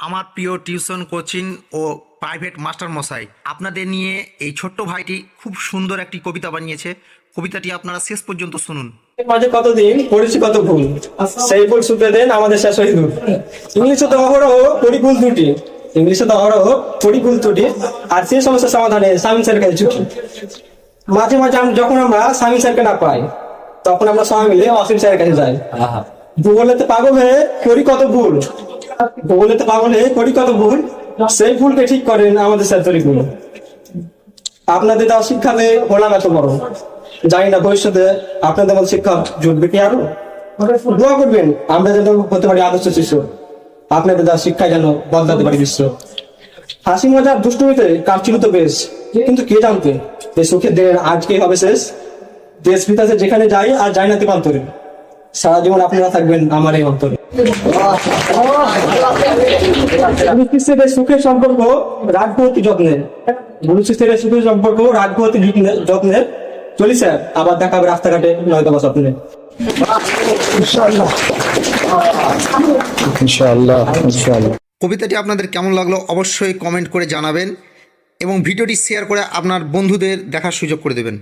আমার প্রিয় tuition coaching ও প্রাইভেট মাস্টার মশাই আপনাদের নিয়ে এই ছোট্ট ভাইটি খুব সুন্দর একটি কবিতা বানিয়েছে। কবিতাটি আপনারা শেষ পর্যন্ত শুনুন। মাঝে কতদিন? পড়েছি কত ভুল? সেই ভুল শুধরে দেন আমাদের শেষ হয়ে দূর ইংলিশে তো অহরহ পরিকুল ত্রুটি। ইংলিশে তো অহরহ পরিকুল ত্রুটি। আর সেই সমস্যার সমাধানে স্বামী স্যারের কাছে ছুটি মাঝে মাঝে যখন আমরা স্বামী স্যারকে না পাই তখন আমরা সবাই মিলে অসীম স্যারের কাছে যাই। ভূগোলেতে পাগল হয়ে করি কত ভুল। ভূগোলেতে পাগল হয়ে করি কত ভুল? সেই ভুলকে ঠিক করেন আমাদের স্যার তরিকুল আপনাদের দেওয়া শিক্ষাতে হলাম এত বড়। জানি না ভবিষ্যতে আপনাদের মতো শিক্ষা জুটবে কি আরও? দোয়া করবেন, আমরা যেন হতে পারি আদর্শ শিষ্য। আপনাদের দেওয়া শিক্ষায় যেন বদলাতে পারি বিশ্ব। হাসি মজার দুষ্টুমিতে কাটছিল তো বেশ, কিন্তু কে জানতে যে সুখের দিনের আজকে হবে শেষ। দেশ বিদেশে যেখানে যাই আর যাই না তেপান্তরে। সারা জীবন আপনারা থাকবেন আমার এই অন্তরে। গুরুশিষ্যের সুখের সম্পর্ক রাখব অতি যত্নের গুরুশিষ্যের সুখের সম্পর্ক রাখব অতি যত্নের- যত্নের চলি স্যার। আবার দেখা হবে রাস্তাঘাটে নয়তো বা স্বপ্নে। ইনশাআল্লাহ ইনশাআল্লাহ ইনশাআল্লাহ। কবিতাটি আপনাদের কেমন লাগল অবশ্যই কমেন্ট করে জানাবেন এবং ভিডিওটি শেয়ার করে আপনার বন্ধুদের দেখার সুযোগ করে দেবেন।